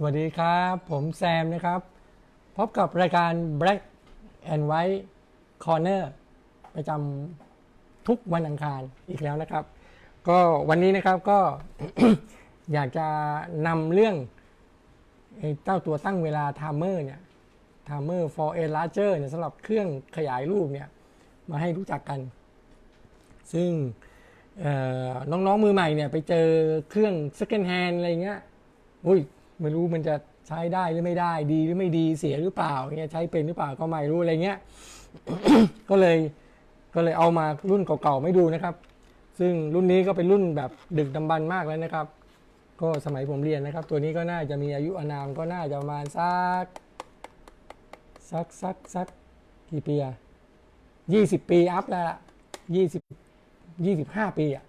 สวัสดีครับ ผมแซมนะครับ พบกับรายการ Black and White Corner ประจำทุกวันอังคารอีกแล้วนะครับ ก็วันนี้นะครับก็ อยากจะนำเรื่องเจ้าตัวตั้งเวลา timer เนี่ย timer for a larger เนี่ยสำหรับเครื่องขยายรูปเนี่ย มาให้รู้จักกัน ซึ่งน้องๆมือใหม่เนี่ยไปเจอเครื่อง second hand อะไรเงี้ยอุ้ย ไม่รู้มันจะใช้ได้หรือไม่ได้ ดีหรือไม่ดีเสียหรือเปล่าเงี้ยใช้เป็นหรือเปล่าก็ไม่รู้อะไรเงี้ยก็เลยก็เลยเอามารุ่นเก่าๆไม่ดูนะครับ ซึ่งรุ่นนี้ก็เป็นรุ่นแบบดึกดำบรรพ์มากแล้วนะครับ ก็สมัยผมเรียนนะครับ ตัวนี้ก็น่าจะมีอายุอานามก็น่าจะประมาณสักสักสักสักกี่ปีอะยี่สิบปีอัพแล้วละยี่สิบยี่สิบห้าปีอะ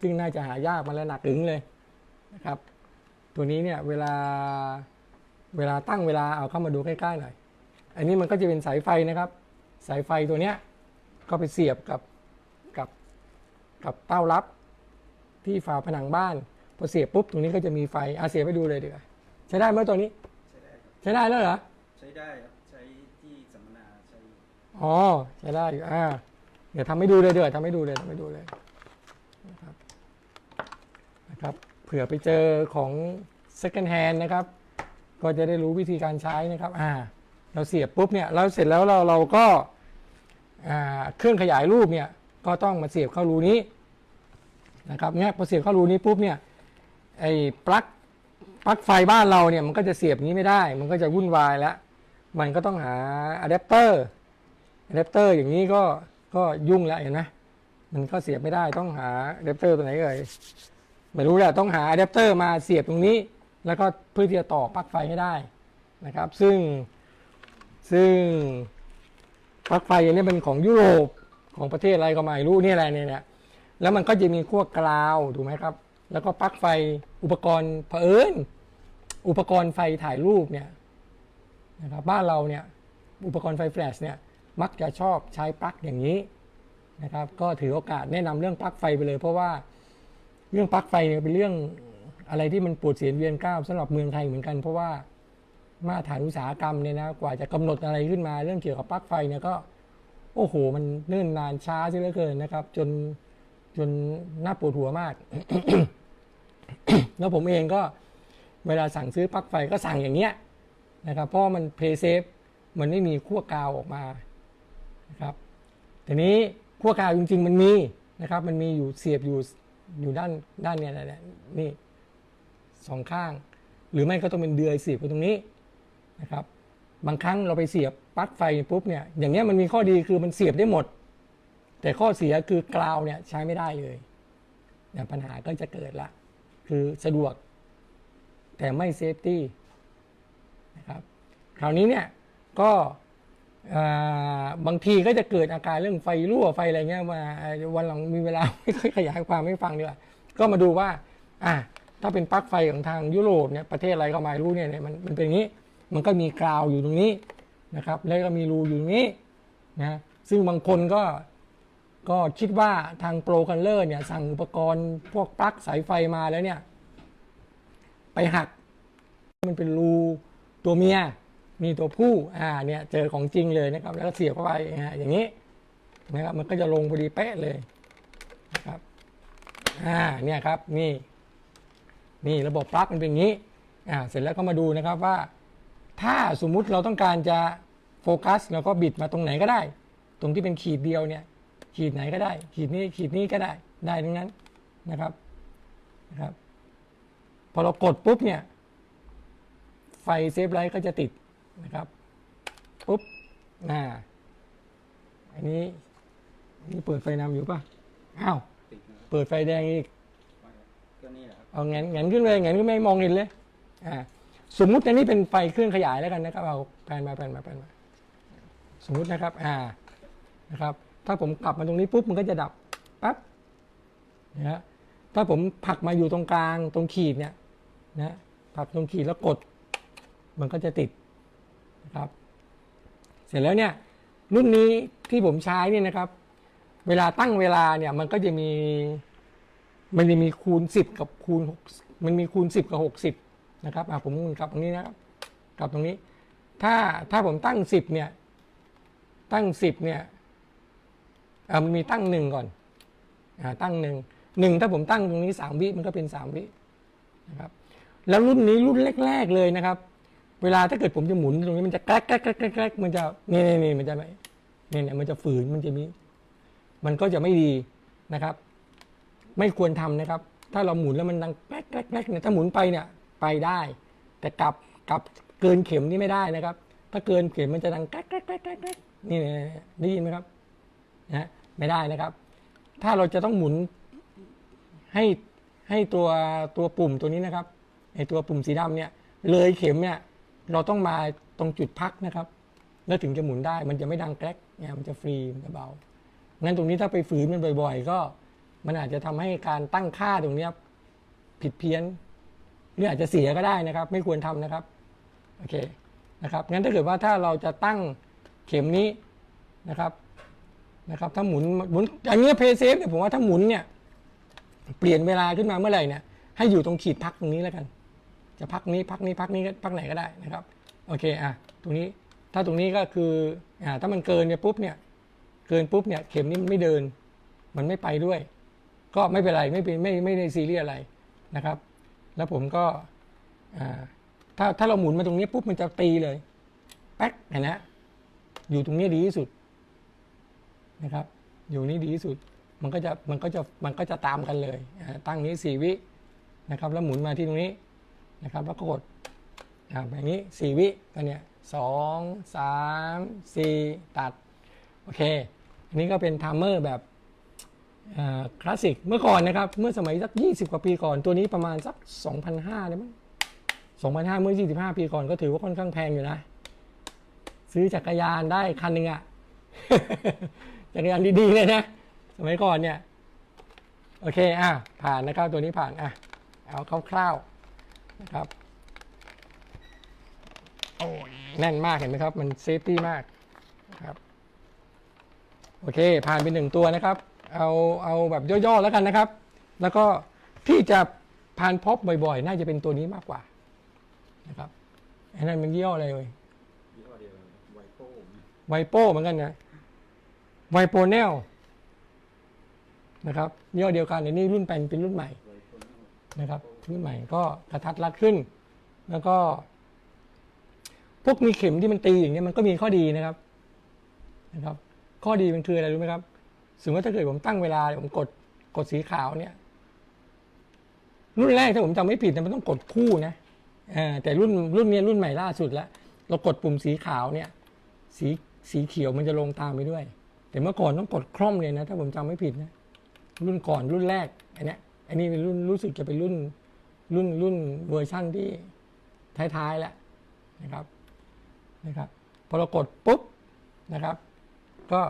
ซึ่งน่าจะหายากมาแล้วหนักอึ้งเลยนะครับ ตัวนี้เนี่ยเวลาเวลาตั้งเวลาเอาเข้ามาดูใกล้ๆหน่อย อันนี้มันก็จะเป็นสายไฟนะครับ สายไฟตัวเนี้ยก็ไปเสียบกับกับกับเต้ารับที่ฝาผนังบ้าน พอเสียบปุ๊บตรงนี้ก็จะมีไฟอาเสียบไปดูเลยดีกว่าใช้ได้ไหมตัวนี้ ใช้ได้ครับใช้ได้แล้วเหรอ ใช้ได้ครับใช้ที่สัมมนาใช้อ๋อใช้ได้อยู่อ่าเดี๋ยวทำให้ดูเลยเดี๋ยวทำให้ดูเลยทำให้ดูเลยนะครับนะครับ เผื่อไปเจอของ second hand นะครับ ก็จะได้รู้วิธีการใช้นะครับอ่าเราเสียบปุ๊บเนี่ยเราเสร็จแล้วเราเราก็เครื่องขยายรูปเนี่ยก็ต้องมาเสียบเข้ารูนี้นะครับเนี่ยพอเสียบเข้ารูนี้ปุ๊บเนี่ยไอ้ปลั๊กปลั๊กไฟบ้านเราเนี่ยมันก็จะเสียบอย่างนี้ไม่ได้ มันก็จะวุ่นวายแล้วมันก็ต้องหาอะแดปเตอร์อะแดปเตอร์อย่างนี้ก็ก็ยุ่งแล้วเห็นไหมมันก็เสียบไม่ได้ต้องหาอะแดปเตอร์ตัวไหนเอ่ย ไม่รู้แหละต้องหาอะแดปเตอร์มาเสียบตรงนี้ แล้วก็เพื่อที่จะต่อปลั๊กไฟให้ได้นะครับ ซึ่งซึ่งปลั๊กไฟอันนี้เป็นของยุโรปของประเทศอะไรก็ไม่รู้นี่อะไรเนี่ยแล้วมันก็จะมีขั้วกราวถูกไหมครับ แล้วก็ปลั๊กไฟอุปกรณ์เผอิญอุปกรณ์ไฟถ่ายรูปเนี่ยนะครับบ้านเราเนี่ยอุปกรณ์ไฟแฟลชเนี่ยมักจะชอบใช้ปลั๊กอย่างนี้นะครับ ก็ถือโอกาสแนะนำเรื่องปลั๊กไฟไปเลย เพราะว่า เรื่องปลั๊กไฟเนี่ยเป็นเรื่องอะไรที่มันปวดเสียนเวียนก้าวสำหรับเมืองไทยเหมือนกัน เพราะว่ามาตรฐานอุตสาหกรรมเนี่ยนะกว่าจะกำหนดอะไรขึ้นมา เรื่องเกี่ยวกับปลั๊กไฟเนี่ยก็ โอ้โห มันเนิ่นนานช้าเสียเหลือเกินนะครับ จนจนน่าปวดหัวมาก แล้วผมเองก็เวลาสั่งซื้อปลั๊กไฟก็สั่งอย่างเงี้ยนะครับเพราะมันเพย์เซฟมันไม่มีขั้วกาวออกมานะครับทีนี้ขั้วกาวจริง ๆ มันมีนะครับ มันมีอยู่เสียบอยู่ อยู่ด้านด้านเนี้ยนะเนี่ยนี่สองข้าง หรือไม่ก็ต้องเป็นเดือยเสียบไปตรงนี้นะครับ บางครั้งเราไปเสียบปลั๊กไฟปุ๊บเนี่ยอย่างเงี้ยมันมีข้อดีคือมันเสียบได้หมด แต่ข้อเสียคือกราวเนี่ยใช้ไม่ได้เลยเนี่ยปัญหาก็จะเกิดละ คือสะดวก แต่ไม่เซฟตี้นะครับคราวนี้เนี่ยก็ บางทีก็จะเกิดอาการเรื่องไฟรั่วไฟอะไรเงี้ยมาวันหลังมีเวลาไม่ค่อยขยายความให้ฟังดีกว่าก็มาดูว่า อะถ้าเป็นปลั๊กไฟของทางยุโรปเนี่ยประเทศอะไรก็ไม่รู้เนี่ยมันมันเป็นอย่างนี้ มันก็มีกราวอยู่ตรงนี้นะครับ แล้วก็มีรูอยู่ตรงนี้นะซึ่งบางคนก็ก็คิดว่าทางโปรคัลเลอร์เนี่ยสั่งอุปกรณ์พวกปลั๊กสายไฟมาแล้วเนี่ย ไปหัก มันเป็นรูตัวเมีย มีตัวผู้อ่าเนี่ยเจอของจริงเลยนะครับ แล้วก็เสียบเข้าไปอ่าอย่างนี้นะครับมันก็จะลงพอดีเป๊ะเลยนะครับอ่าเนี่ยครับนี่ นี่ระบบปลั๊กมันเป็นอย่างนี้อ่าเสร็จแล้วก็มาดูนะครับว่า ถ้าสมมุติเราต้องการจะโฟกัสเราก็บิดมาตรงไหนก็ได้ ตรงที่เป็นขีดเดียวเนี่ย ขีดไหนก็ได้ ขีดนี้ขีดนี้ก็ได้ได้ทั้งนั้นนะครับนะครับ พอเรากดปุ๊บเนี่ย ไฟเซฟไลท์ก็จะติด นะครับปุ๊บอ่าอันนี้นี่เปิดไฟนำอยู่ป่ะอ้าวติดนะครับเปิดไฟแดงอีกก็นี่แหละครับเอาแงนแงนขึ้นเลยแงนขึ้นไม่มองเห็นเลยอ่าสมมุติอันนี้เป็นไฟเครื่องขยายแล้วกันนะครับ เอาแปลนมาแปลนมาแปลนมา สมมุตินะครับ อ่านะครับ ถ้าผมกลับมาตรงนี้ปุ๊บมันก็จะดับปั๊บนะฮะถ้าผมผลักมาอยู่ตรงกลางตรงขีดเนี่ยนะผลักตรงขีดแล้วกด มันก็จะติด นะครับ เสร็จแล้วเนี่ยรุ่นนี้ที่ผมใช้เนี่ยนะครับ เวลาตั้งเวลาเนี่ยมันก็จะมี มันจะมีคูณสิบกับคูณหกมันมีคูณสิบกับหกสิบนะครับอะผมหมุนกลับตรงนี้นะครับ กลับตรงนี้ ถ้าถ้าผมตั้งสิบเนี่ย ตั้งสิบเนี่ยอ่ามันมีตั้งหนึ่งก่อนอ่าตั้งหนึ่งหนึ่งถ้าผมตั้งตรงนี้สามวิมันก็เป็นสามวินะครับ แล้วรุ่นนี้รุ่นแรก ๆ เลยนะครับ เวลาถ้าเกิดผมจะหมุนตรงนี้มันจะแกรกแกรกแกรกแกรกแกมันจะนี่นี่นี่มันจะไม่เนี่ยเนี่ยมันจะฝืนมันจะมี มันก็จะไม่ดีนะครับ ไม่ควรทำนะครับ ถ้าเราหมุนแล้วมันดังแกรกแกรกแกรกเนี่ยถ้าหมุนไปเนี่ยไปได้ แต่กลับกลับเกินเข็มนี่ไม่ได้นะครับ ถ้าเกินเข็มมันจะดังแกรกแกรกแกรกแกรกแกนี่เนี่ยได้ยินไหมครับนะไม่ได้นะครับ ถ้าเราจะต้องหมุนให้ให้ตัวตัวปุ่มตัวนี้นะครับไอตัวปุ่มสีดำเนี่ย เลยเข็มเนี่ย เราต้องมาตรงจุดพักนะครับ แล้วถึงจะหมุนได้มันจะไม่ดังแกรกเนี่ยมันจะฟรีมันจะเบางั้นตรงนี้ถ้าไปฝืนมันบ่อย ๆ ก็มันอาจจะทำให้การตั้งค่าตรงเนี้ผิดเพี้ยนหรืออาจจะเสียก็ได้นะครับ ไม่ควรทำนะครับโอเคนะครับงั้นถ้าเกิดว่าถ้าเราจะตั้งเข็มนี้นะครับนะครับ ถ้าหมุนหมุนอย่างเงี้เพย์เซฟเนี่ยผมว่าถ้าหมุนเนี่ยเปลี่ยนเวลาขึ้นมาเมื่อไหร่เนี่ยให้อยู่ตรงขีดพักตรงนี้แล้วกัน จะพักนี้พักนี้พักนี้พักไหนก็ได้นะครับโอเคอะตรงนี้ถ้าตรงนี้ก็คืออ่าถ้ามันเกินเนี่ยปุ๊บเนี่ยเกินปุ๊บเนี่ยเข็มนี้มันไม่เดิน มันไม่ไปด้วย ก็ไม่เป็นไรไม่เป็นไม่ไม่ได้ซีเรียสอะไรนะครับ แล้วผมก็อ่าถ้าถ้าเราหมุนมาตรงนี้ปุ๊บมันจะตีเลยแป๊กเห็นนะอยู่ตรงนี้ดีที่สุดนะครับ อยู่นี่ดีที่สุด มันก็จะมันก็จะมันก็จะตามกันเลยอ่าตั้งนี้สี่วินะครับ แล้วหมุนมาที่ตรงนี้ นะครับแล้วก็กดอย่าแบบนี้สี่วิก็เนี่ยสองสามสี่ตัด โอเค อันนี้ก็เป็นไทม์เมอร์แบบคลาสสิกเมื่อก่อนนะครับ เมื่อสมัยสัก 20 กว่าปีก่อน ตัวนี้ประมาณสัก 2,500ได้มั้ง2,500 เมื่อ 25 ปีก่อนก็ถือว่าค่อนข้างแพงอยู่นะ ซื้อจักรยานได้คันหนึ่งอะจักรยานดีๆเลยนะ สมัยก่อนเนี่ย โอเค อะ ผ่านนะครับ ตัวนี้ผ่าน อะ เอาคร่าวๆ นะครับ โอ้ยแน่นมากเห็นไหมครับ มันเซฟตี้มากนะครับ โอเค ผ่านไปหนึ่งตัวนะครับ เอาเอาแบบย่อๆแล้วกันนะครับ แล้วก็ที่จะผ่านพบบ่อยๆ น่าจะเป็นตัวนี้มากกว่า นะครับอันนั้นมันยี่ห้ออะไรเลยยี่ห้อเดียวไวโป้ไวโป้เหมือนกันนะไวโปเนลนะครับยี่ห้อเดียวกันในนี่รุ่นเป็นเป็นรุ่นใหม่ไวโป้นะครับ รุ่นใหม่ก็กระทัดรัดขึ้น แล้วก็ พวกมีเข็มที่มันตีอย่างเนี้ยมันก็มีข้อดีนะครับนะครับ ข้อดีมันคืออะไรรู้ไหมครับสมมติว่าถ้าเกิดผมตั้งเวลาผมกดกดสีขาวเนี่ย รุ่นแรกถ้าผมจำไม่ผิดนะมันต้องกดคู่นะแต่รุ่นรุ่นเนี้ยรุ่นใหม่ล่าสุดแล้วเรากดปุ่มสีขาวเนี่ย สีสีเขียวมันจะลงตามไปด้วย แต่เมื่อก่อนต้องกดคล่อมเลยนะ ถ้าผมจำไม่ผิดนะรุ่นก่อนรุ่นแรกอันเนี้ยอันนี้เป็นรุ่นรู้สึกจะเป็นรุ่น รุ่นรุ่นเวอร์ชั่นที่ท้ายๆแล้วนะครับนะครับพอเรากดปุ๊บนะครับ ก็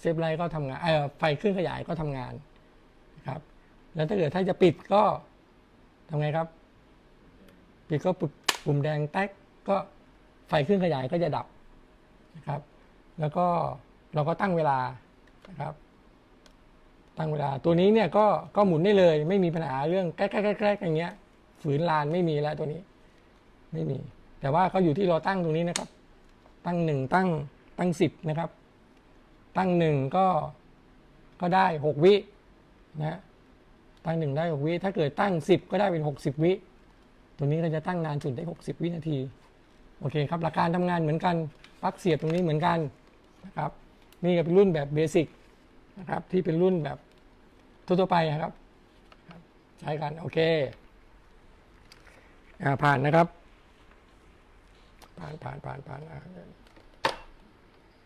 เซฟไลท์ก็ทำงานเออไฟเครื่องขยายก็ทำงานนะครับ แล้วถ้าเกิดถ้าจะปิดก็ทำไงครับ ปิดก็ปุ่มปุ่มแดงแต๊กก็ไฟเครื่องขยายก็จะดับนะครับ แล้วก็เราก็ตั้งเวลานะครับ ตั้งเวลาตัวนี้เนี่ยก็ก็หมุนได้เลย ไม่มีปัญหาเรื่องแกล้แกล้อย่างเงี้ย ฝืนลานไม่มีแล้วตัวนี้ ไม่มี แต่ว่าก็อยู่ที่เราตั้งตรงนี้นะครับ ตั้งหนึ่งตั้งตั้งสิบนะครับ ตั้งหนึ่งก็ก็ได้หกวินะตั้งหนึ่งได้หกวิถ้าเกิดตั้งสิบก็ได้เป็นหกสิบวิตัวนี้ก็จะตั้งนานสุดได้หกสิบวินาทีโอเคครับหลักการทำงานเหมือนกันปลั๊กเสียบตรงนี้เหมือนกันนะครับ นี่ก็เป็นรุ่นแบบเบสิกนะครับที่เป็นรุ่นแบบทั่วๆไปครับครับ ใช้กัน โอเค ผ่านนะครับ ผ่านผ่านผ่านผ่าน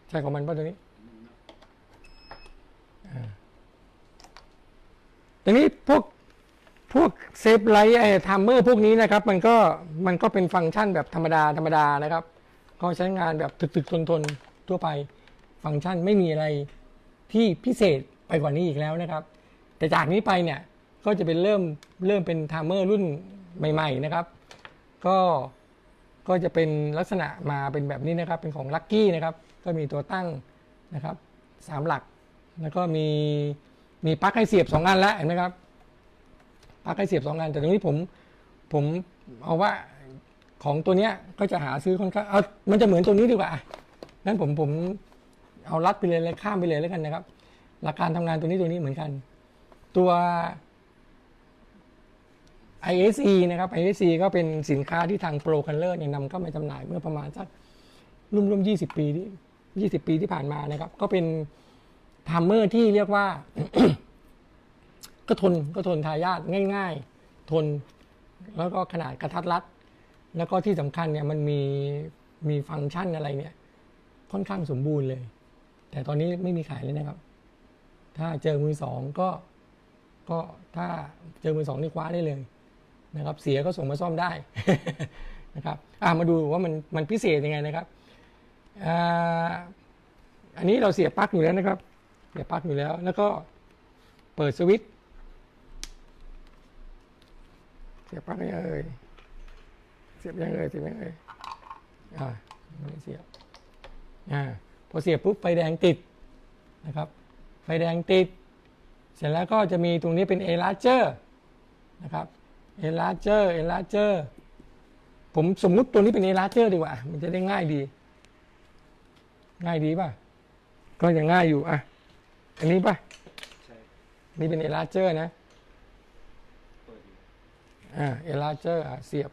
ใช่ของมันป่ะตัวนี้อ่าทีนี้พวกพวกเซฟไลท์ไอ้ทัมเมอร์พวกนี้นะครับ มันก็มันก็เป็นฟังก์ชันแบบธรรมดาธรรมดานะครับก็ใช้งานแบบตึกๆทนๆทั่วไปฟังก์ชันไม่มีอะไรที่พิเศษไปกว่านี้อีกแล้วนะครับ แต่จากนี้ไปเนี่ยก็จะเป็นเริ่มเริ่มเป็นไทม์เมอร์รุ่นใหม่ ๆ นะครับ ก็ก็จะเป็นลักษณะมาเป็นแบบนี้นะครับ เป็นของลั c กี้นะครับ ก็มีตัวตั้งนะครับสามหลัก แล้วก็มีมีปลั๊กให้เสียบสองอันแล้วเห็นไหมครับปลั๊กให้เสียบสองอัน แต่ตรงนี้ผมผมเอาว่าของตัวเนี้ยก็จะหาซื้อค่อนข้างเอามันจะเหมือนตัวนี้ดีกว่างั้นผมผมเอาลัดไปเลยเลยข้ามไปเลยแล้วกันนะครับ หลักการทำงานตัวนี้ตัวนี้เหมือนกัน ตัว ISE นะครับ ISE ก็เป็นสินค้าที่ทาง Pro Color เนี่ยนำเข้ามาจำหน่ายเมื่อประมาณสักร่วมๆ20ปีที่20 ปีที่ผ่านมานะครับ ก็เป็นพามเมอร์ที่เรียกว่า ก็ทนก็ทนทายาทง่าย ๆ ทนแล้วก็ขนาดกระทัดรัด แล้วก็ที่สำคัญเนี่ยมันมีมีฟังก์ชันอะไรเนี่ย ค่อนข้างสมบูรณ์เลย แต่ตอนนี้ไม่มีขายเลยนะครับ ถ้าเจอมือสองก็ก็ถ้าเจอมือสองนี่คว้าได้เลย นะครับเสียก็ส่งมาซ่อมได้นะครับอะมาดูว่ามันมันพิเศษยังไงนะครับอันนี้เราเสียปลั๊กอยู่แล้วนะครับ เสียปลั๊กอยู่แล้ว แล้วก็เปิดสวิตช์เสียบปลั๊กยังเอ่ยเสียบยังเอ่ยเสียบยังเอ่ยอ่าไม่เสียบอ่าพอเสียบปุ๊บไฟแดงติดนะครับ ไฟแดงติด เสร็จแล้วก็จะมีตรงนี้เป็นเอลาเจอร์นะครับ เอลาเจอร์เอลาเจอร์ผมสมมุติตัวนี้เป็นเอลาเจอร์ดีกว่า มันจะได้ง่ายดี ง่ายดีป่ะ ก็ยังง่ายอยู่อะ อันนี้ป่ะนี่เป็นเอลาเจอร์นะเปิดอยู่อ่าเอลาเจอร์อะเสียบ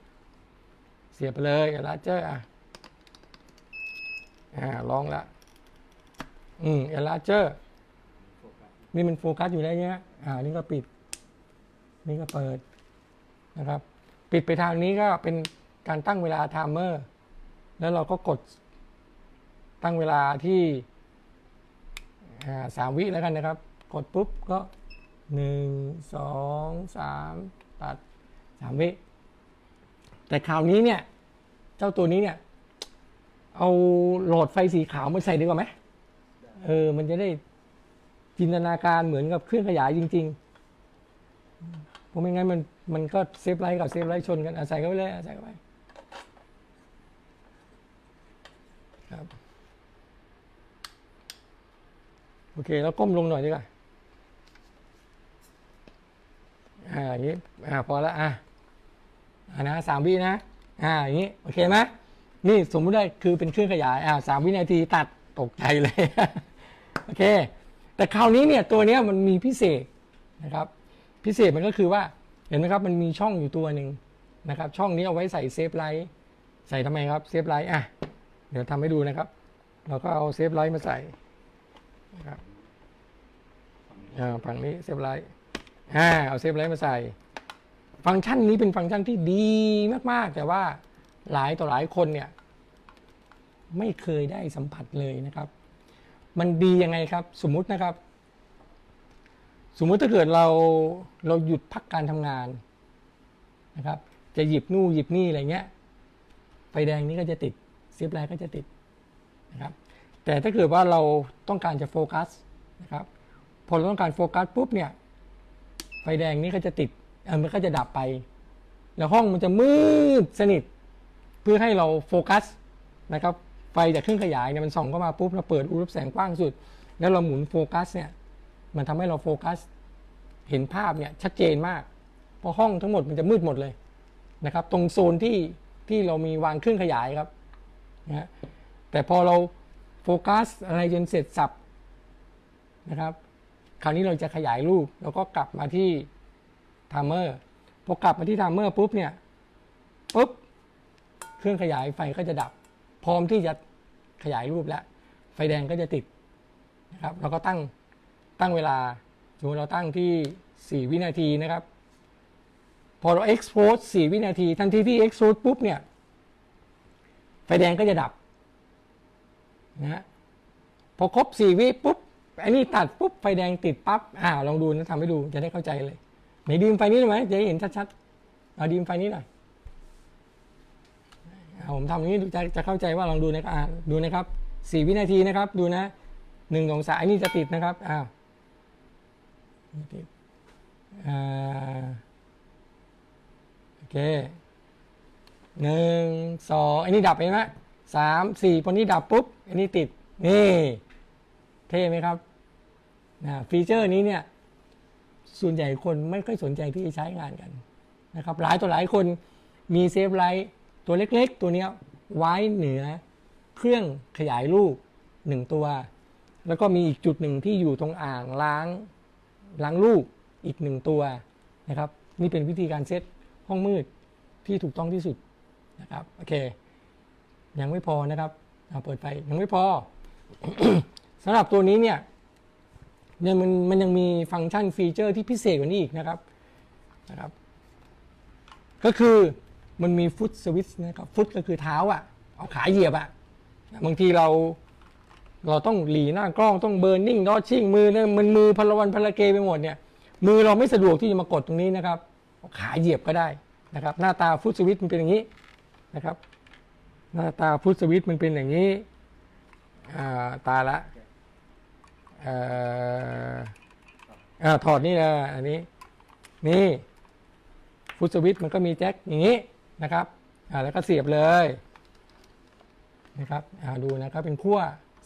เสียบไปเลยเอลาเจอร์อะอ่าลองละอืมเอลาเจอร์นี่มันโฟกัสอยู่แล้วเนี้ยอ่า นี่ก็ปิด นี่ก็เปิด นะครับ ปิดไปทางนี้ก็เป็นการตั้งเวลาไทม์เมอร์แล้วเราก็กดตั้งเวลาที่สามวิแล้วกันนะครับ กดปุ๊บก็หนึ่งสองสามตัดสามวิ แต่คราวนี้เนี่ย เจ้าตัวนี้เนี่ย เอาหลอดไฟสีขาวมาใส่ดีกว่าไหมเออ มันจะได้จินตนาการเหมือนกับเครื่องขยายจริงๆ เพราะไม่งั้นมัน มันก็เซฟไลท์กับเซฟไลท์ชนกันอาศัยเข้าไปเลยอาศัยเข้าไปครับโอเคแล้วก้มลงหน่อยดีกว่าอ่าอย่างนี้อ่าพอละอะอ่านะสามวินะอ่าอย่างนี้โอเคไหมนี่สมมุติได้คือเป็นเครื่องขยายอ่าสามวินาทีตัดตกใจเลยโอเค แต่คราวนี้เนี่ยตัวเนี้ยมันมีพิเศษนะครับ พิเศษมันก็คือว่า เห็นไหมครับ มันมีช่องอยู่ตัวหนึ่งนะครับ ช่องนี้เอาไว้ใส่เซฟไลท์ใส่ทำไมครับเซฟไลท์อะ เดี๋ยวทำให้ดูนะครับ เราก็เอาเซฟไลท์มาใส่นะครับอ่าฝั่งนี้เซฟไลท์อ่าเอาเซฟไลท์มาใส่ ฟังก์ชันนี้เป็นฟังก์ชันที่ดีมากๆ แต่ว่าหลายต่อหลายคนเนี่ย ไม่เคยได้สัมผัสเลยนะครับ มันดียังไงครับ สมมุตินะครับ สมมติถ้าเกิดเราเราหยุดพักการทำงานนะครับ จะหยิบนู่นหยิบนี่อะไรเงี้ยไฟแดงนี้ก็จะติดเซฟไลท์ก็จะติดนะครับ แต่ถ้าเกิดว่าเราต้องการจะโฟกัสนะครับ พอเราต้องการโฟกัสปุ๊บเนี่ย ไฟแดงนี้ก็จะติดเออมันก็จะดับไป แล้วห้องมันจะมืดสนิท เพื่อให้เราโฟกัสนะครับ ไฟจากเครื่องขยายเนี่ยมันส่องเข้ามาปุ๊บเราเปิดรูรับแสงกว้างสุด แล้วเราหมุนโฟกัสเนี่ย มันทำให้เราโฟกัส เห็นภาพเนี่ยชัดเจนมาก เพราะห้องทั้งหมดมันจะมืดหมดเลยนะครับ ตรงโซนที่ที่เรามีวางเครื่องขยายครับนะแต่พอเราโฟกัสอะไรจนเสร็จสับนะครับ คราวนี้เราจะขยายรูปแล้วก็กลับมาที่ไทม์เมอร์พอกลับมาที่ไทม์เมอร์ปุ๊บเนี่ยปุ๊บเครื่องขยายไฟก็จะดับ พร้อมที่จะขยายรูปแล้ว ไฟแดงก็จะติดนะครับเราก็ตั้ง ตั้งเวลาสมมติเราตั้งที่ 4 วินาทีนะครับ พอเรา expose 4 วินาที ทันทีที่ expose ปุ๊บเนี่ย ไฟแดงก็จะดับนะฮะพอครบ 4 วิปุ๊บอันนี้ตัดปุ๊บไฟแดงติดปั๊บอ่าลองดูนะทำให้ดูจะได้เข้าใจเลยไหนดีมไฟนี้ได้ไหมจะเห็นชัดๆเอาดีมไฟนี้หน่อยผมทำอย่างนี้จะจะเข้าใจว่าลองดูนะครับอ่าดูนะครับสี่วินาทีนะครับ ดูนะหนึ่งสองสามอันนี้จะติดนะครับอ้าว ติดโอเคหนึ่งสองอันนี้ดับเห็นไหมสามสี่พอนี้ดับปุ๊บ อันนี้ติด นี่ เท่ไหมครับนะฟีเจอร์นี้เนี่ย ส่วนใหญ่คนไม่ค่อยสนใจที่จะใช้งานกันนะครับ หลายต่อหลายคนมีเซฟไลท์ตัวเล็กๆ ตัวเนี้ยไว้เหนือเครื่องขยายลูกหนึ่งตัว แล้วก็มีอีกจุดหนึ่งที่อยู่ตรงอ่างล้าง ล้างลูกอีกหนึ่งตัวนะครับนี่เป็นวิธีการเซตห้องมืดที่ถูกต้องที่สุดนะครับโอเค ยังไม่พอนะครับเปิดไฟยังไม่พอสำหรับตัวนี้เนี่ยเนี่ยมันมันยังมีฟังก์ชันฟีเจอร์ที่พิเศษกว่านี้อีกนะครับนะครับ ก็คือมันมีฟุตสวิตช์นะครับฟุตก็คือเท้าอะ่ะเอาขาเหยียบอะ่ะบางทีเรา เราต้องหลีหน้ากล้องต้องเบิร์นนิ่งดอชิ่งมือเนี่ยมันมือพลวันพลเกไปหมดเนี่ย มือเราไม่สะดวกที่จะมากดตรงนี้นะครับเอาขาเหยียบก็ได้นะครับ หน้าตาฟุตสวิตมันเป็นอย่างนี้นะครับ หน้าตาฟุตสวิตมันเป็นอย่างนี้อ่าตาละอ่าถอดนี่นะอันนี้นี่ฟุตสวิตมันก็มีแจ็คอย่างนี้นะครับอ่าแล้วก็เสียบเลยนะครับอ่าดูนะครับเป็นขั้ว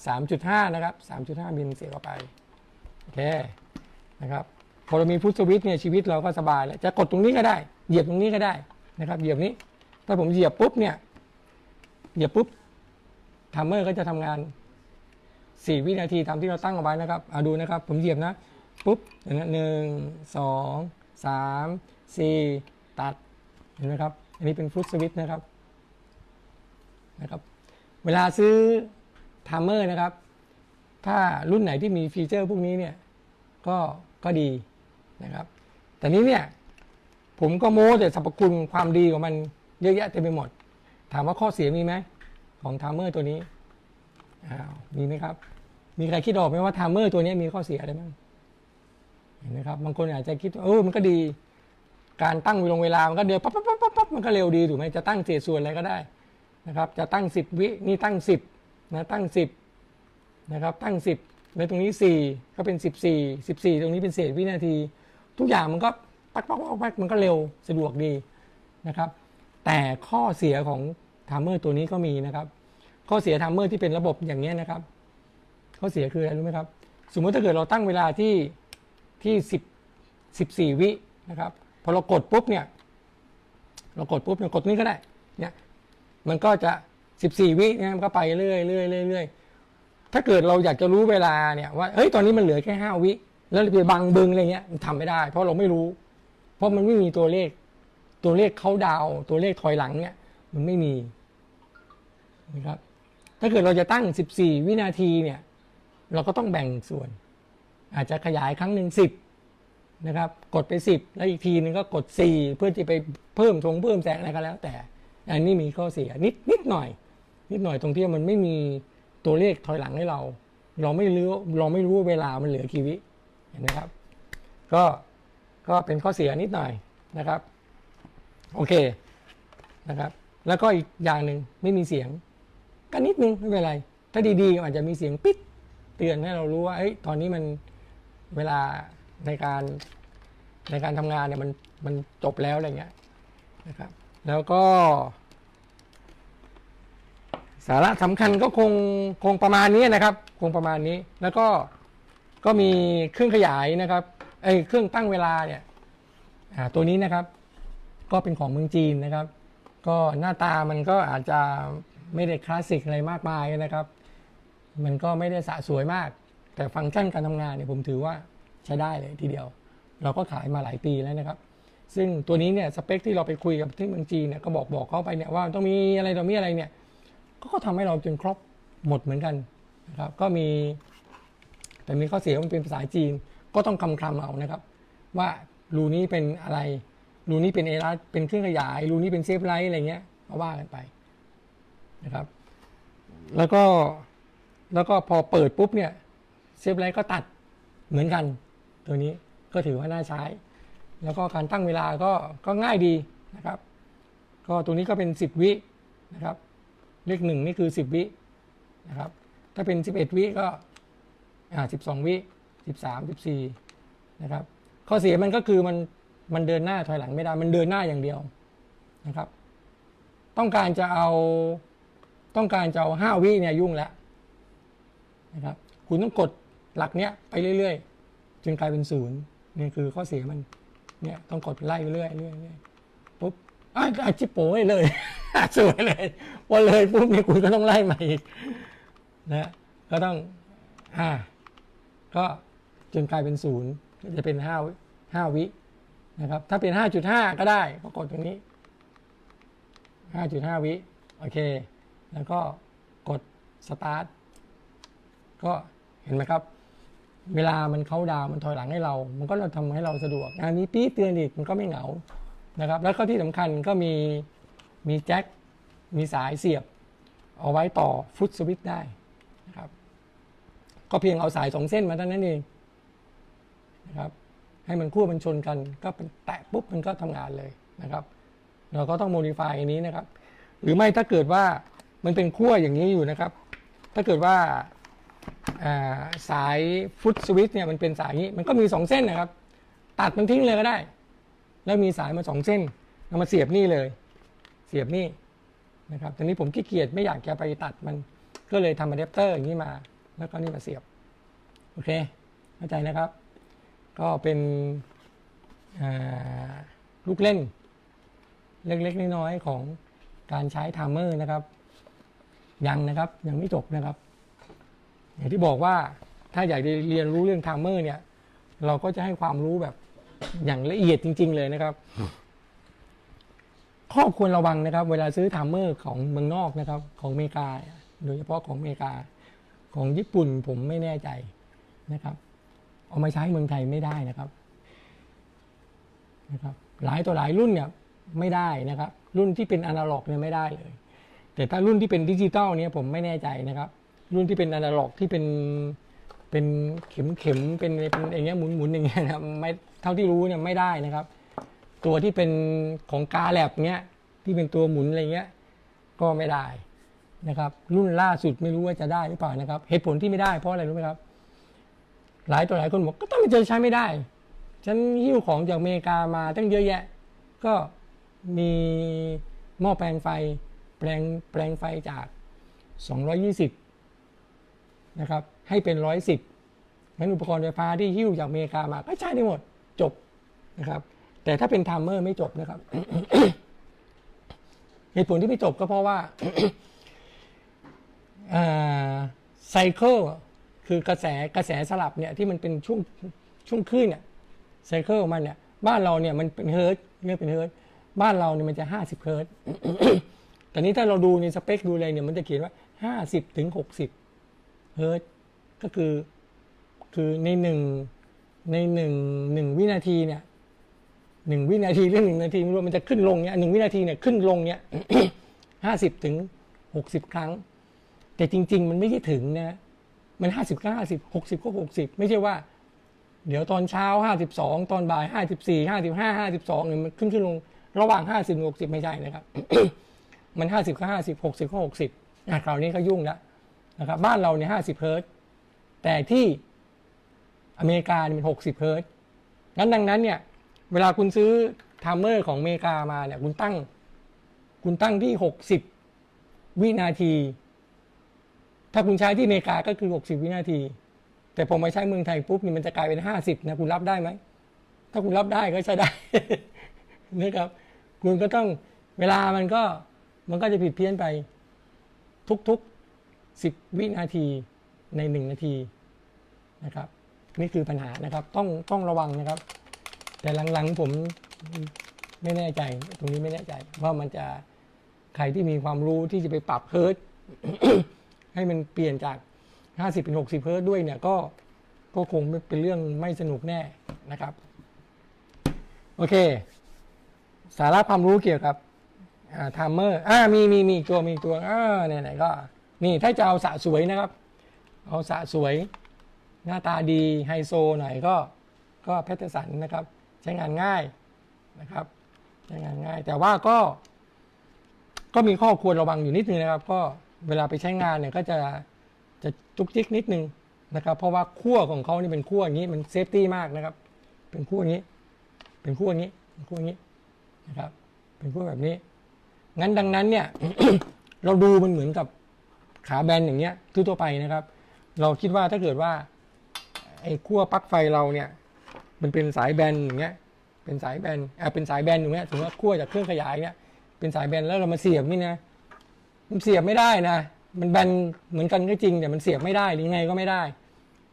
3.5 นะครับ 3.5 มิลเสียเข้าไป โอเค นะครับ พอเรามีฟุตสวิตช์เนี่ยชีวิตเราก็สบายแล้ว จะกดตรงนี้ก็ได้ เหยียบตรงนี้ก็ได้นะครับ เหยียบนี้ ถ้าผมเหยียบปุ๊บเนี่ย เหยียบปุ๊บทัมเมอร์ก็จะทำงาน 4 วินาทีตามที่เราตั้งเอาไว้นะครับเอาดูนะครับ ผมเหยียบนะ ปุ๊บเห็นไหมหนึ่งสองสามสี่ตัด เห็นไหมครับ อันนี้เป็นฟุตสวิตช์นะครับ นะครับ เวลาซื้อ ทัมเมอร์นะครับ ถ้ารุ่นไหนที่มีฟีเจอร์พวกนี้เนี่ยก็ก็ดีนะครับ แต่นี้เนี่ยผมก็โม้แต่สรรพคุณความดีของมันเยอะแยะเต็มไปหมด ถามว่าข้อเสียมีไหมของทัมเมอร์ตัวนี้อ้าวมีไหมครับ มีใครคิดออกไหมว่าทัมเมอร์ตัวนี้มีข้อเสียอะไรบ้างเห็นไหมครับบางคนอาจจะคิดว่าเออมันก็ดี การตั้งเวลาเวลามันก็เดียวปั๊บปั๊บปั๊บปั๊บมันก็เร็วดีถูกไหมจะตั้งเศษส่วนอะไรก็ได้นะครับ จะตั้ง10วินี่ตั้ง10 นะตั้ง 10นะครับตั้ง 10แล้วตรงนี้ 4 ก็เป็น 14 14 ตรงนี้เป็นเศษวินาที ทุกอย่างมันก็ปักปักปักปักมันก็เร็วสะดวกดีนะครับ แต่ข้อเสียของทัมเมอร์ตัวนี้ก็มีนะครับ ข้อเสียทัมเมอร์ที่เป็นระบบอย่างนี้นะครับ ข้อเสียคืออะไรรู้ไหมครับ สมมติถ้าเกิดเราตั้งเวลาที่ที่สิบสิบสี่วินะครับพอเรากดปุ๊บเนี่ยเรากดปุ๊บเนี่ยกดนี้ก็ได้เนี่ยมันก็จะ สิบสี่วิเนี่ยมันก็ไปเรื่อยเรื่อยเรื่อยเรื่อยถ้าเกิดเราอยากจะรู้เวลาเนี่ยว่าเฮ้ยตอนนี้มันเหลือแค่ห้าวิ แล้วไปบังบึงอะไรเงี้ยมันทำไม่ได้ เพราะเราไม่รู้ เพราะมันไม่มีตัวเลข ตัวเลขเขาดาวตัวเลขถอยหลังเนี่ย มันไม่มีนะครับ ถ้าเกิดเราจะตั้ง 14 วินาทีเนี่ย เราก็ต้องแบ่งส่วน อาจจะขยายครั้งหนึ่ง10นะครับ กดไป 10 แล้วอีกทีนึงก็กด 4 เพื่อที่ไปเพิ่มทงเพิ่มแสงอะไรก็แล้ว แต่ อันนี้มีข้อเสียนิดนิดหน่อย นิดหน่อยตรงที่มันไม่มีตัวเลขถอยหลังให้เรา เราไม่รู้เราไม่รู้เวลามันเหลือกี่วิเห็นไหมครับ ก็ก็เป็นข้อเสียนิดหน่อยนะครับ โอเคนะครับ แล้วก็อีกอย่างหนึ่งไม่มีเสียงก็นิดนึงไม่เป็นไร ถ้าดีๆอาจจะมีเสียงปิ๊ดเตือนให้เรารู้ว่าเอ้ยตอนนี้มันเวลาในการในการทำงานเนี่ยมันมันจบแล้วอะไรเงี้ยนะครับ แล้วก็ สาระสำคัญก็คงคงประมาณนี้นะครับ คงประมาณนี้ แล้วก็ก็มีเครื่องขยายนะครับไอ้เครื่องตั้งเวลาเนี่ยตัวนี้นะครับ ก็เป็นของเมืองจีนนะครับ ก็หน้าตามันก็อาจจะไม่ได้คลาสสิกอะไรมากมายนะครับ มันก็ไม่ได้สะสวยมาก แต่ฟังก์ชันการทำงานเนี่ยผมถือว่าใช้ได้เลยทีเดียว เราก็ขายมาหลายปีแล้วนะครับ ซึ่งตัวนี้เนี่ยสเปคที่เราไปคุยกับที่เมืองจีนเนี่ยก็บอกบอกเขาไปเนี่ยว่าต้องมีอะไรต้องมีอะไรเนี่ย ก็ทำให้เราจนครบหมดเหมือนกันนะครับก็มี แต่มีข้อเสียมันเป็นภาษาจีนก็ต้องคำคำเอานะครับ ว่ารูนี้เป็นอะไรรูนี้เป็นเอรัสเป็นเครื่องขยายรูนี้เป็นเซฟไลท์อะไรเงี้ยก็ว่ากันไปนะครับ แล้วก็แล้วก็พอเปิดปุ๊บเนี่ยเซฟไลท์ก็ตัดเหมือนกัน ตัวนี้ก็ถือว่าน่าใช้ แล้วก็การตั้งเวลาก็ก็ง่ายดีนะครับ ก็ตัวนี้ก็เป็น 10 วินะครับ เลขหนึ่งนี่คือ10วินะครับ ถ้าเป็น11วิก็อ่า12วิ13 14นะครับ ข้อเสียมันก็คือมันมันเดินหน้าถอยหลังไม่ได้ มันเดินหน้าอย่างเดียวนะครับ ต้องการจะเอาต้องการจะเอา5วิเนี่ยยุ่งแล้วนะครับ คุณต้องกดหลักเนี้ยไปเรื่อยๆจนกลายเป็นศูนย์นี่คือข้อเสียมันเนี่ยต้องกดไล่ไปเรื่อยๆเรื่อยๆปุ๊บอะอาชิโป้เลย สวยเลยพอเลยปุ๊บเนี่ยคุณก็ต้องไล่มาอีกนะก็ต้องอ่าก็จนกลายเป็นศูนย์จะเป็นห้าห้าวินะครับถ้าเป็นห้าจุดห้าก็ได้ก็กดตรงนี้ห้าจุดห้าวิโอเค แล้วก็กดสตาร์ทก็เห็นไหมครับ เวลามันเข้าดาวมันถอยหลังให้เรา มันก็จะทำให้เราสะดวกอันนี้ปี๊เตือนอีกมันก็ไม่เหงานะครับ แล้วก็ที่สำคัญก็มี มีแจ็ค มีสายเสียบ เอาไว้ต่อฟุตสวิตได้นะครับ ก็เพียงเอาสายสองเส้นมาเท่านั้นเองนะครับให้มันคู่มันชนกันก็เป็นแตะปุ๊บมันก็ทำงานเลยนะครับ เราก็ต้องโมดิฟายอันนี้นะครับ หรือไม่ถ้าเกิดว่ามันเป็นขั้วอย่างนี้อยู่นะครับ ถ้าเกิดว่าาสายฟุตสวิตเนี่ยมันเป็นสายนี้มันก็มีสองเส้นนะครับ ตัดมันทิ้งเลยก็ได้ แล้วมีสายมาสองเส้นเอามาเสียบนี่เลย เสียบนี่นะครับตอนนี้ผมขี้เกียจไม่อยากจะไปตัดมันก็เลยทำอะแดปเตอร์อย่างนี้มา แล้วก็นี่มาเสียบ โอเค เข้าใจนะครับ ก็เป็นลูกเล่น เล็กๆน้อยๆของการใช้ไทม์เมอร์นะครับ ยังนะครับ ยังไม่จบนะครับ อย่างที่บอกว่าถ้าอยากเรียนรู้เรื่องไทม์เมอร์เนี่ย เราก็จะให้ความรู้แบบอย่างละเอียดจริง ๆ เลยนะครับ ข้อควรระวังนะครับ เวลาซื้อไทม์เมอร์ของเมืองนอกนะครับ ของอเมริกา โดยเฉพาะของอเมริกา ของญี่ปุ่นผมไม่แน่ใจนะครับ เอามาใช้เมืองไทยไม่ได้นะครับนะครับ หลายตัวหลายรุ่นเนี่ยไม่ได้นะครับ รุ่นที่เป็นอนาล็อกเนี่ยไม่ได้เลย แต่ถ้ารุ่นที่เป็นดิจิตอลเนี่ยผมไม่แน่ใจนะครับ รุ่นที่เป็นอนาล็อกที่เป็นเป็นเข็มเข็มเป็นเป็นอย่างเงี้ยหมุนหมุนอย่างเงี้ยนะครับไม่เท่าที่รู้เนี่ยไม่ได้นะครับ ตัวที่เป็นของกาแลบเนี้ยที่เป็นตัวหมุนอะไรเงี้ยก็ไม่ได้นะครับ รุ่นล่าสุดไม่รู้ว่าจะได้หรือเปล่านะครับ เหตุผลที่ไม่ได้เพราะอะไรรู้ไหมครับ หลายตัวหลายคนบอกก็ต้องจะใช้ไม่ได้ ฉันหิ้วของจากอเมริกามาตั้งเยอะแยะ ก็มีหม้อแปลงไฟแปลงแปลงไฟจาก 220 นะครับ ให้เป็น 110งั้นอุปกรณ์ไฟฟ้าที่หิ้วจากอเมริกามาก็ใช้ได้หมดจบนะครับ แต่ถ้าเป็นไทม์เมอร์ไม่จบนะครับ เหตุผลที่ไม่จบก็เพราะว่าไซเคิลคือกระแสกระแสสลับเนี่ยที่มันเป็นช่วงช่วงคลื่นเนี่ยไซเคิลของมันเนี่ยบ้านเราเนี่ยมันเป็นเฮิร์ตเรียกเป็นเฮิร์ตบ้านเราเนี่ยมันจะ50เฮิร์ตแต่นี้ถ้าเราดูในสเปคดูอะไรเนี่ยมันจะเขียนว่า50ถึง60เฮิร์ตก็คือคือในหนึ่งในหนึ่งหนึ่งวินาทีเนี่ย หนึ่งวินาทีหรือหนึ่งนาทีไม่รู้มันจะขึ้นลงเนี่ยหนึ่งวินาทีเนี่ยขึ้นลงเนี่ยห้าสิบถึงหกสิบครั้ง แต่จริง ๆ มันไม่ใช่ถึงนะมันห้าสิบก็ห้าสิบหกสิบก็หกสิบไม่ใช่ว่า เดี๋ยวตอนเช้าห้าสิบสองตอนบ่ายห้าสิบสี่ห้าสิบห้าห้าสิบสองเนี่ยมันขึ้นขึ้นลงระหว่างห้าสิบหกสิบไม่ใช่นะครับ มันห้าสิบก็ห้าสิบหกสิบก็หกสิบอะคราวนี้ก็ยุ่งแล้วนะครับ บ้านเราเนี่ยห้าสิบเฮิร์ตแต่ที่อเมริกาเนี่ยมันหกสิบเฮิร์ตงั้นดังนั้นเนี่ย เวลาคุณซื้อไทม์เมอร์ของอเมริกามาเนี่ย คุณตั้ง คุณตั้งที่หกสิบวินาที ถ้าคุณใช้ที่อเมริกาก็คือ60วินาที แต่พอมาใช้เมืองไทยปุ๊บนี่มันจะกลายเป็น50นะ คุณรับได้ไหม ถ้าคุณรับได้ก็ใช้ได้นะครับ คุณก็ต้องเวลามันก็มันก็จะผิดเพี้ยนไปทุกๆ10วินาทีใน1นาทีนะครับ นี่คือปัญหานะครับ ต้องต้องระวังนะครับ แต่หลังๆผมไม่แน่ใจ ตรงนี้ไม่แน่ใจ ว่ามันจะใครที่มีความรู้ที่จะไปปรับเฮิร์ตให้มันเปลี่ยนจาก 50 เป็น 60 เฮิร์ตด้วยเนี่ยก็ก็คงเป็นเรื่องไม่สนุกแน่นะครับ โอเค สาระความรู้เกี่ยวกับไทม์เมอร์อ่ามีมีมีตัวมีตัวอ่าไหนๆก็ นี่ถ้าจะเอาสะสวยนะครับ เอาสะสวย หน้าตาดีไฮโซหน่อยก็ก็แพทเทอร์สันนะครับ ใช้งานง่ายนะครับ ใช้งานง่าย แต่ว่าก็ ก็มีข้อควรระวังอยู่นิดนึงนะครับ ก็เวลาไปใช้งานเนี่ยก็จะจะจุกจิกนิดนึงนะครับ เพราะว่าขั้วของเขานี่เป็นขั้วอย่างนี้มันเซฟตี้มากนะครับ เป็นขั้วอย่างนี้ เป็นขั้วอย่างนี้เป็นขั้วอย่างนี้นะครับ เป็นขั้วแบบนี้ งั้นดังนั้นเนี่ย เราดูมันเหมือนกับขาแบนอย่างเงี้ยทั่วไปนะครับ เราคิดว่าถ้าเกิดว่าไอ้ขั้วปลั๊กไฟเราเนี่ย มันเป็นสายแบนอย่างเงี้ย เป็นสายแบนอ่าเป็นสายแบนอย่างเงี้ยถือว่าขั้วจากเครื่องขยายเนี่ยเป็นสายแบนแล้วเรามาเสียบนี่นะ มันเสียบไม่ได้นะ มันแบนเหมือนกันก็จริงแต่มันเสียบไม่ได้หรือไงก็ไม่ได้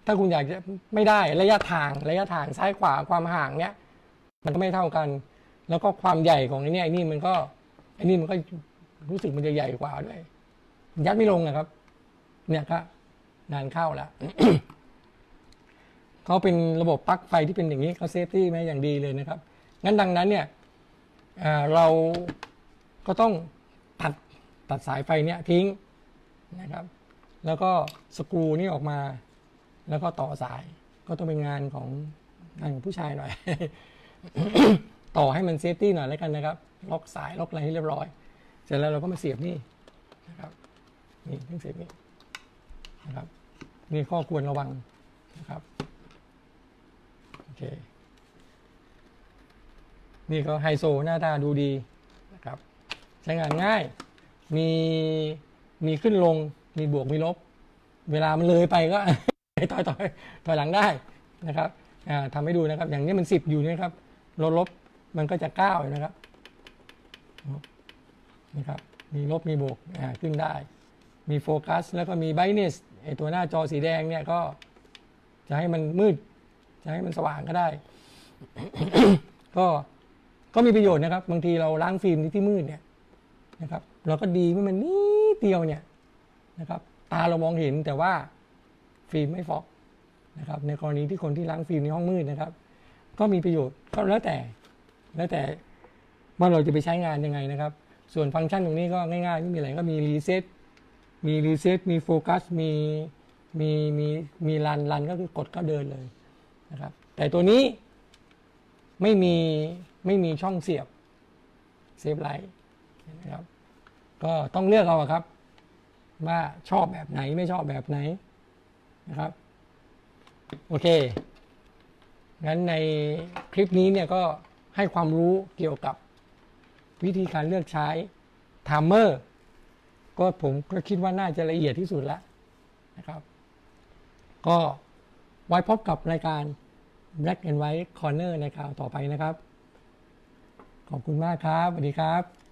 ถ้าคุณอยากจะไม่ได้ระยะทางระยะทางซ้ายขวาความห่างเนี้ย มันก็ไม่เท่ากัน แล้วก็ความใหญ่ของไอ้นี่ไอ้นี่มันก็ไอ้นี่มันก็รู้สึกมันจะใหญ่กว่าด้วย ยัดไม่ลงนะครับ เนี่ยก็งานเข้าแล้ว เขาเป็นระบบปลั๊กไฟที่เป็นอย่างนี้เขาเซฟตี้มอย่างดีเลยนะครับ งั้นดังนั้นเนี่ยเราก็ต้องตัดตัดสายไฟเนี่ยทิ้งนะครับ แล้วก็สกรูนี่ออกมา แล้วก็ต่อสายก็ต้องเป็นงานของงานของผู้ชายหน่อย ต่อให้มันเซฟตี้หน่อยแล้วกันนะครับ ล็อกสายล็อกอะไรให้เรียบร้อย เสร็จแล้วเราก็มาเสียบนี่นะครับ นี่ต้องเสียบนี่นะครับนี่ข้อควรระวัง เค นี่ก็ไฮโซหน้าตาดูดีนะครับ ใช้งานง่าย มีมีขึ้นลง มีบวกมีลบ เวลามันเลยไปก็ถอยถอยถอยหลังได้นะครับทำให้ดูนะครับ อย่างนี้มันสิบอยู่เนี่ยครับลดลบมันก็จะเก้านะครับนะครับ มีลบมีบวกขึ้นได้ มีโฟกัสแล้วก็มีไบเนสไอตัวหน้าจอสีแดงเนี่ยก็จะให้มันมืด จะให้มันสว่างก็ได้ ก็ก็มีประโยชน์นะครับ บางทีเราล้างฟิล์มที่มืดเนี่ยนะครับ เราก็ดีไม่มันนิดเดียวเนี่ยนะครับ ตาเรามองเห็นแต่ว่าฟิล์มไม่ฟอกนะครับ ในกรณีที่คนที่ล้างฟิล์มในห้องมืดนะครับ ก็มีประโยชน์ก็แล้วแต่ แล้วแต่ว่าเราจะไปใช้งานยังไงนะครับ ส่วนฟังก์ชันตรงนี้ก็ง่ายๆไม่มีอะไรก็มีรีเซ็ตมีรีเซ็ตมีโฟกัสมีมีมีมีรันรันก็คือกดก็เดินเลย นะครับแต่ตัวนี้ไม่มีไม่มีช่องเสียบเซฟไลท์นะครับก็ต้องเลือกเอาครับ ว่าชอบแบบไหนไม่ชอบแบบไหนนะครับโอเคงั้นในคลิปนี้เนี่ยก็ให้ความรู้เกี่ยวกับวิธีการเลือกใช้ไทม์เมอร์ก็ผมก็คิดว่าน่าจะละเอียดที่สุดแล้วนะครับ ก็ ไว้พบกับรายการ Black and White Corner ในคราวต่อไปนะครับ ขอบคุณมากครับ สวัสดีครับ